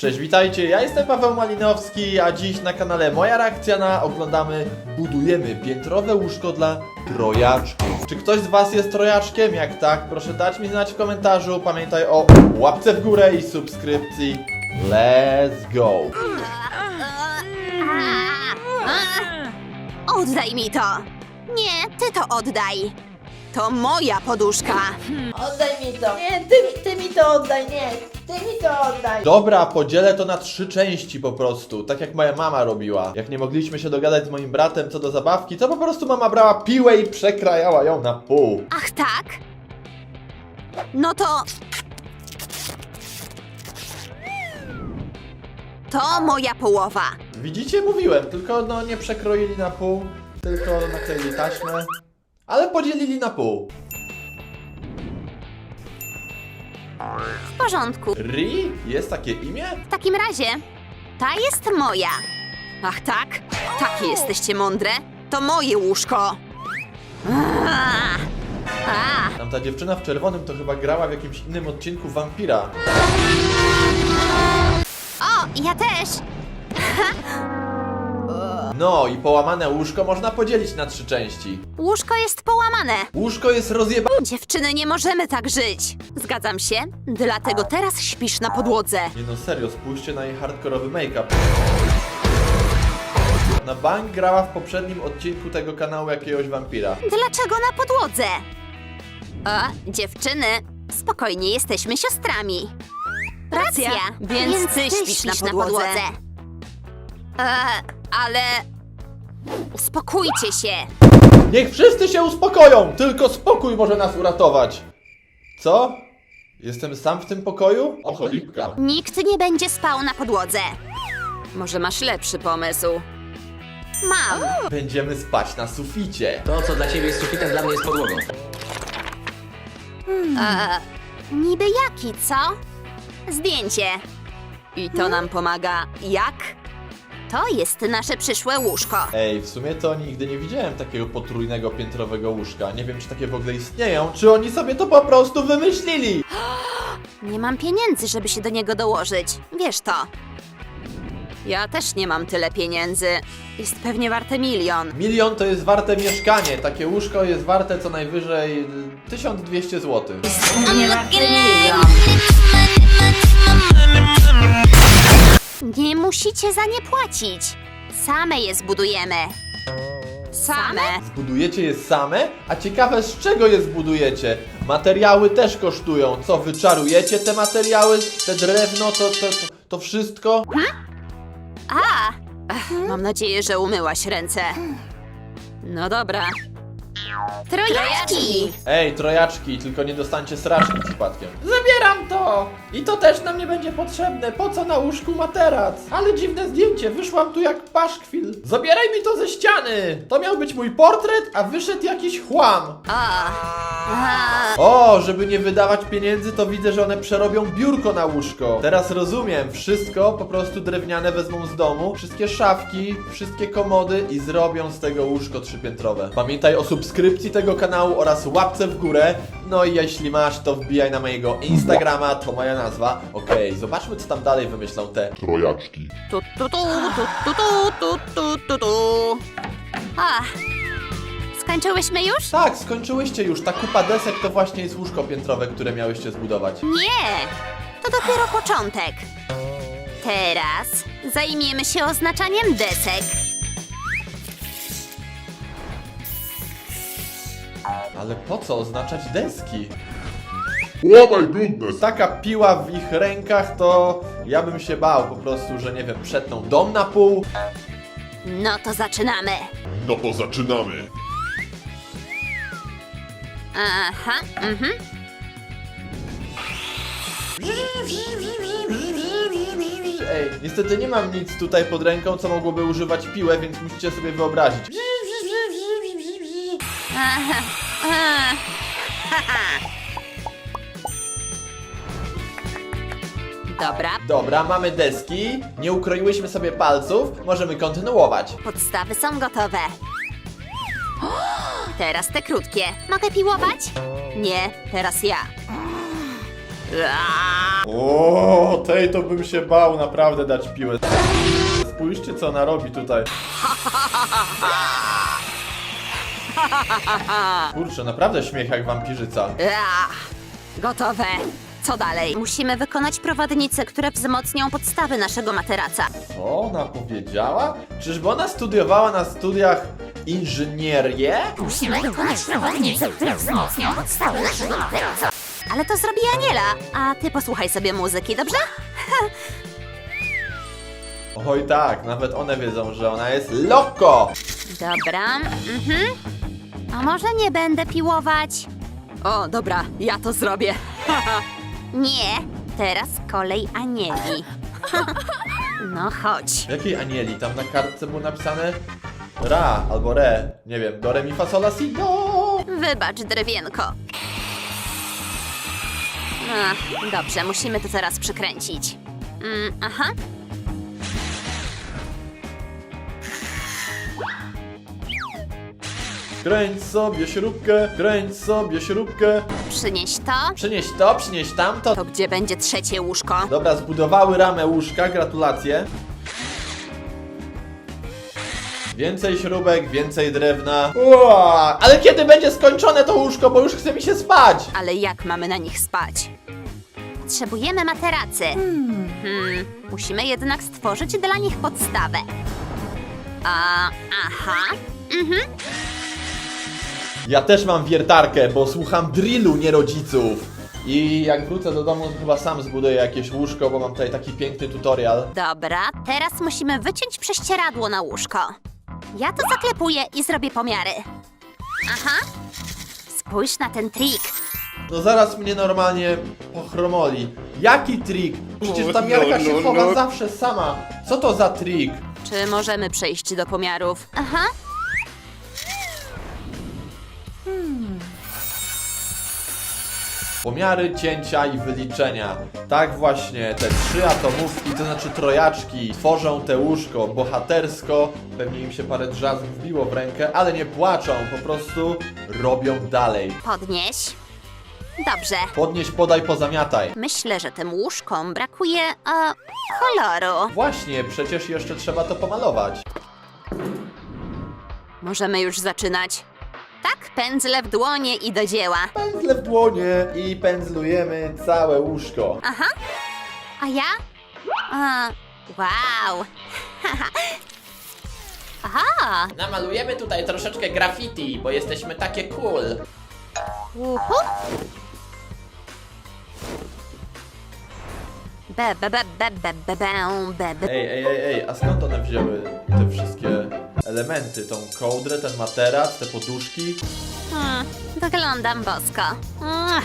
Cześć, witajcie, ja jestem Paweł Malinowski, a dziś na kanale Moja Reakcja na oglądamy Budujemy piętrowe łóżko dla trojaczków. Czy ktoś z Was jest trojaczkiem? Jak tak, proszę dać mi znać w komentarzu. Pamiętaj o łapce w górę i subskrypcji. Let's go! Oddaj mi to! Nie, ty to oddaj! To moja poduszka! Oddaj mi to. Nie, ty, mi- ty mi to oddaj, nie. Ty mi to oddaj. Dobra, podzielę to na trzy części po prostu, tak jak moja mama robiła. Jak nie mogliśmy się dogadać z moim bratem co do zabawki, to po prostu mama brała piłę i przekrajała ją na pół. Ach tak? No to... To moja połowa. Widzicie, mówiłem, tylko no nie przekroili na pół, tylko nakleili taśmę, ale podzielili na pół. W porządku. Ri? Jest takie imię? W takim razie, ta jest moja. Ach tak? Takie jesteście mądre? To moje łóżko. A, a, Tam ta dziewczyna w czerwonym to chyba grała w jakimś innym odcinku Vampira. o, ja też. No i połamane łóżko można podzielić na trzy części. Łóżko jest połamane. Łóżko jest rozjeba... Dziewczyny, nie możemy tak żyć. Zgadzam się, dlatego teraz śpisz na podłodze. Nie no serio, spójrzcie na jej hardkorowy make-up. Na bank grała w poprzednim odcinku tego kanału jakiegoś wampira. Dlaczego na podłodze? A, dziewczyny, spokojnie, jesteśmy siostrami. Racja, więc, ty, śpisz, na podłodze. E, ale... Uspokójcie się. Niech wszyscy się uspokoją! Tylko spokój może nas uratować. Co? Jestem sam w tym pokoju? O cholipka. Nikt nie będzie spał na podłodze. Może masz lepszy pomysł? Mam. Będziemy spać na suficie. To, co dla ciebie jest sufitem, dla mnie jest podłogą. E, niby jaki, co? Zdjęcie. I to nam pomaga jak? To jest nasze przyszłe łóżko. Ej, w sumie to nigdy nie widziałem takiego potrójnego piętrowego łóżka. Nie wiem, czy takie w ogóle istnieją, czy oni sobie to po prostu wymyślili. Nie mam pieniędzy, żeby się do niego dołożyć. Wiesz to. Ja też nie mam tyle pieniędzy. Jest pewnie warte milion. Milion to jest warte mieszkanie. Takie łóżko jest warte co najwyżej y, 1200 zł. Nie warte milion. Nie musicie za nie płacić. Same je zbudujemy. Same? Zbudujecie je same? A ciekawe z czego je zbudujecie? Materiały też kosztują. Co, wyczarujecie te materiały? Te drewno, to, to, to, to wszystko? Mam nadzieję, że umyłaś ręce. No dobra. Trojaczki! Ej, trojaczki, tylko nie dostańcie sraczki przypadkiem. Zabieram to! I to też nam nie będzie potrzebne. Po co na łóżku materac? Ale dziwne zdjęcie, wyszłam tu jak paszkwil. Zabieraj mi to ze ściany! To miał być mój portret, a wyszedł jakiś chłam. A, a, O, żeby nie wydawać pieniędzy, to widzę, że one przerobią biurko na łóżko. Teraz rozumiem, wszystko po prostu drewniane wezmą z domu, wszystkie szafki, wszystkie komody i zrobią z tego łóżko trzypiętrowe. Pamiętaj o subskrypcji tego kanału oraz łapce w górę. No i jeśli masz, to wbijaj na mojego Instagrama, to moja nazwa. Okej, zobaczmy co tam dalej wymyślą te. trojaczki. tu, tu, tu, tu, tu, tu, tu, tu, tu. A, skończyłyśmy już? Tak, skończyłyście już. Ta kupa desek to właśnie jest łóżko piętrowe, które miałyście zbudować. Nie, to dopiero początek. Teraz zajmiemy się oznaczaniem desek. Ale po co oznaczać deski? My goodness! taka piła w ich rękach, to ja bym się bał po prostu, że nie wiem, przetną dom na pół. No to zaczynamy. No to zaczynamy. Aha, mhm. Ej, niestety nie mam nic tutaj pod ręką, co mogłoby używać piłę, więc musicie sobie wyobrazić. Dobra, Dobra, mamy deski, nie ukroiłyśmy sobie palców, możemy kontynuować. podstawy są gotowe. Teraz te krótkie. Mogę piłować? Nie, teraz ja. O, tej to bym się bał naprawdę dać piłę. Spójrzcie co ona robi tutaj. Kurczę, naprawdę śmiech jak wampirzyca. Aaa! Gotowe. Co dalej? Musimy wykonać prowadnice, które wzmocnią podstawy naszego materaca. Co ona powiedziała? Czyżby ona studiowała na studiach inżynierię? Musimy wykonać prowadnicę, które wzmocnią podstawy naszego materaca. Ale to zrobi Aniela, a ty posłuchaj sobie muzyki, dobrze? Oj tak, nawet one wiedzą, że ona jest loko! Dobra, mhm. A może nie będę piłować? O, dobra, ja to zrobię. nie, teraz kolej Anieli. no chodź. Jakiej anieli? Tam na kartce było napisane Ra albo Re. Nie wiem, do re mi fa sol la si do. Wybacz, drewienko. Ach, dobrze, musimy to teraz przykręcić. Mm, aha. Kręć sobie śrubkę, kręć sobie śrubkę. Przynieś to. Przynieś to, przynieś tamto. To gdzie będzie trzecie łóżko? Dobra, zbudowały ramę łóżka, gratulacje. Więcej śrubek, więcej drewna. Ua, ale kiedy będzie skończone to łóżko, bo już chce mi się spać. Ale jak mamy na nich spać? Potrzebujemy materacy. Hmm, musimy jednak stworzyć dla nich podstawę. A, aha. Mhm. Ja też mam wiertarkę, bo słucham drillu, nie rodziców. I jak wrócę do domu, to chyba sam zbuduję jakieś łóżko, bo mam tutaj taki piękny tutorial. Dobra, teraz musimy wyciąć prześcieradło na łóżko. Ja to zaklepuję i zrobię pomiary. Aha. Spójrz na ten trik. No zaraz mnie normalnie pochromoli. Jaki trik? Przecież ta miarka się chowa zawsze sama. Co to za trik? Czy możemy przejść do pomiarów? Aha. Pomiary, cięcia i wyliczenia. Tak właśnie, te trzy atomówki, to znaczy trojaczki, tworzą te łóżko bohatersko. Pewnie im się parę drzazg wbiło w rękę, ale nie płaczą, po prostu robią dalej. Podnieś. Dobrze. Podnieś, podaj, pozamiataj. Myślę, że tym łóżkom brakuje e, koloru. Właśnie, przecież jeszcze trzeba to pomalować. Możemy już zaczynać. Tak, pędzle w dłonie i do dzieła. Pędzle w dłonie i pędzlujemy całe łóżko. Aha. A ja? A, wow. Aha. Namalujemy tutaj troszeczkę graffiti, bo jesteśmy takie cool. Uhu. Be, be, be, be, be, be, be, be. Ej, ej, ej, ej, a skąd one wzięły te wszystkie elementy? Tą kołdrę, ten materac, te poduszki? Hmm, wyglądam bosko. Mm.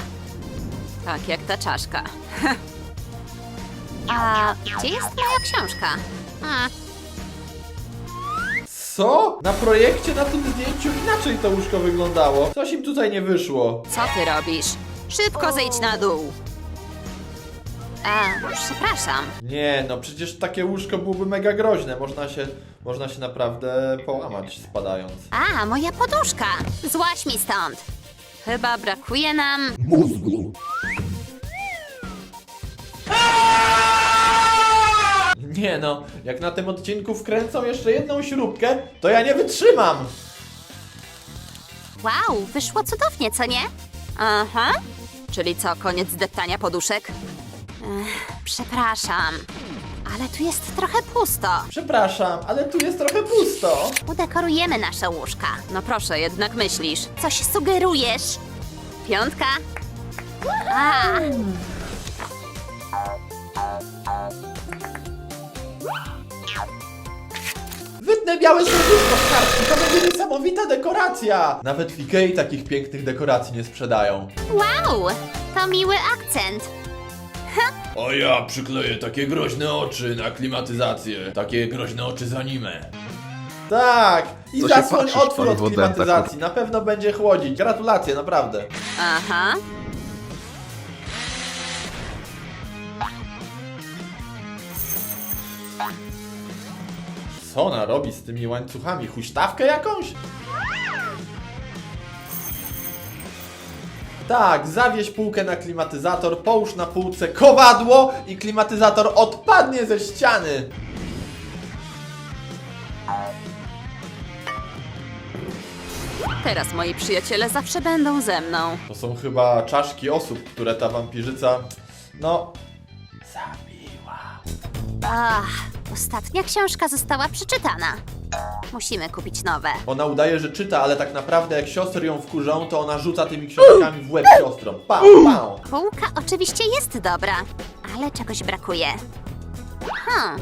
Tak jak ta czaszka. A gdzie jest moja książka? Hmm. Co? Na projekcie, na tym zdjęciu inaczej to łóżko wyglądało. Coś im tutaj nie wyszło. Co ty robisz? Szybko zejdź na dół. A, przepraszam. Nie, no przecież takie łóżko byłoby mega groźne. Można się, można się naprawdę połamać spadając. A, moja poduszka. Złaś mi stąd. Chyba brakuje nam... Nie no, jak na tym odcinku wkręcą jeszcze jedną śrubkę, to ja nie wytrzymam. Wow, wyszło cudownie, co nie? Aha. Czyli co, koniec deptania poduszek? Ech, przepraszam, ale tu jest trochę pusto. Przepraszam, ale tu jest trochę pusto. Udekorujemy nasze łóżka. No proszę, jednak myślisz. Coś sugerujesz? Piątka? A, Wytnę białe serduszko z kartki, to będzie niesamowita dekoracja. Nawet w Ikei takich pięknych dekoracji nie sprzedają. wow, to miły akcent. O ja przykleję takie groźne oczy na klimatyzację. Takie groźne oczy z anime. Tak! I Co się zasłoń patrzysz, otwór od Paweł klimatyzacji. Na pewno będzie chłodzić. Gratulacje, naprawdę. Aha. Co ona robi z tymi łańcuchami? Huśtawkę jakąś? Tak, zawieź półkę na klimatyzator, połóż na półce kowadło i klimatyzator odpadnie ze ściany. Teraz moi przyjaciele zawsze będą ze mną. To są chyba czaszki osób, które ta wampirzyca, no, zabiła. Ach, ostatnia książka została przeczytana. Musimy kupić nowe. Ona udaje, że czyta, ale tak naprawdę jak siostry ją wkurzą, to ona rzuca tymi książkami w łeb siostrom. Pał, pał. Półka oczywiście jest dobra, ale czegoś brakuje. Hmm.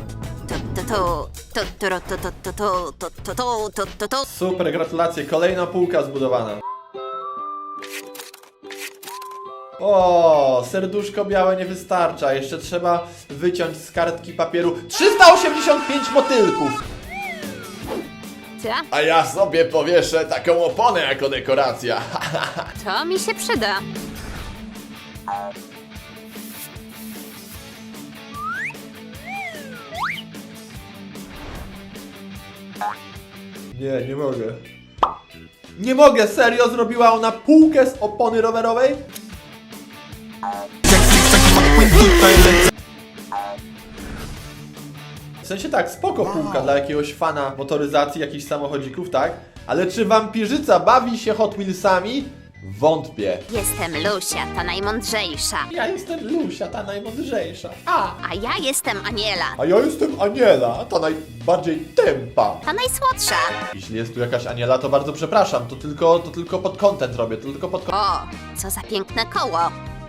To, to, to, to, to, to, to, to, to, to, to, to, to, to. Super, gratulacje, kolejna półka zbudowana. O, serduszko białe nie wystarcza. Jeszcze trzeba wyciąć z kartki papieru 385 motylków. A ja sobie powieszę taką oponę jako dekoracja. to mi się przyda. Nie, nie mogę. Nie mogę, serio zrobiła ona półkę z opony rowerowej? W sensie tak, spoko półka dla jakiegoś fana motoryzacji, jakichś samochodzików, tak? Ale czy wampirzyca bawi się Hot Wheelsami? Wątpię. Jestem Lusia, ta najmądrzejsza. Ja jestem Lusia, ta najmądrzejsza. A ja jestem Aniela, A ja jestem Aniela, ta najbardziej tempa. ta najsłodsza. Jeśli jest tu jakaś Aniela, to bardzo przepraszam. To tylko, to tylko pod content robię, to tylko pod. O, co za piękne koło.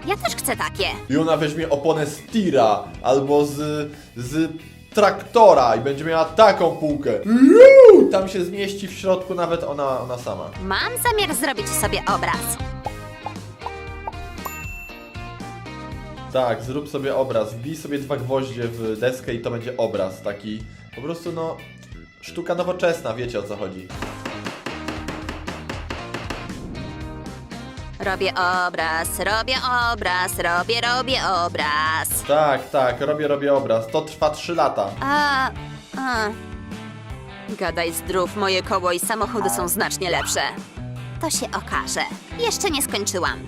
Ja też chcę takie. I ona weźmie oponę z tira albo z, z traktora i będzie miała taką półkę. Juuu, Tam się zmieści w środku nawet ona, ona sama. Mam zamiar zrobić sobie obraz. Tak, zrób sobie obraz, wbij sobie dwa gwoździe w deskę i to będzie obraz taki po prostu no sztuka nowoczesna, wiecie o co chodzi. Robię obraz, robię obraz, robię, robię obraz. Tak, tak, robię, robię obraz. To trwa 3 lata. A, a. Gadaj zdrów, moje koło i samochody są znacznie lepsze. To się okaże. Jeszcze nie skończyłam.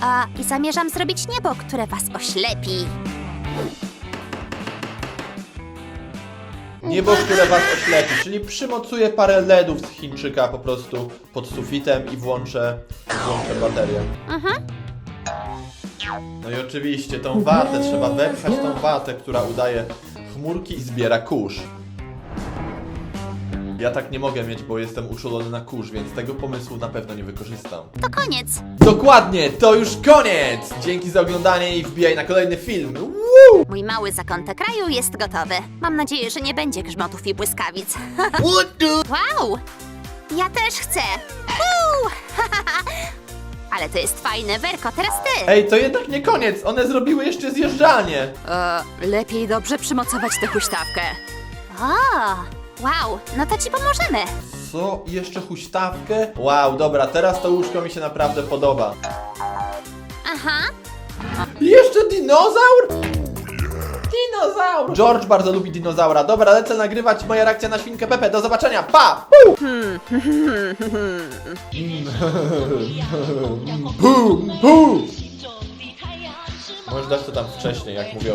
A i zamierzam zrobić niebo, które was oślepi. Niebo, które was oślepi, czyli przymocuję parę LEDów z Chińczyka po prostu pod sufitem i włączę, włączę baterię. No i oczywiście tą watę trzeba wepchać tą watę, która udaje chmurki i zbiera kurz. Ja tak nie mogę mieć, bo jestem uczulony na kurz, więc tego pomysłu na pewno nie wykorzystam. To koniec. Dokładnie, to już koniec! Dzięki za oglądanie i wbijaj na kolejny film. Woo! Mój mały zakątek kraju jest gotowy. Mam nadzieję, że nie będzie grzmotów i błyskawic. wow! Ja też chcę! Woo! Ale to jest fajne, Werko, teraz ty! Ej, to jednak nie koniec, one zrobiły jeszcze zjeżdżalnię. E, lepiej dobrze przymocować tę huśtawkę. O, wow, no to ci pomożemy. Co? I Jeszcze huśtawkę? Wow, dobra, teraz to łóżko mi się naprawdę podoba. Aha, I Jeszcze dinozaur? Dinozaur! George bardzo lubi dinozaura. Dobra, lecę nagrywać moja reakcja na świnkę Pepe. Do zobaczenia, pa! Pum, pum! Możesz dać to tam wcześniej, jak mówię o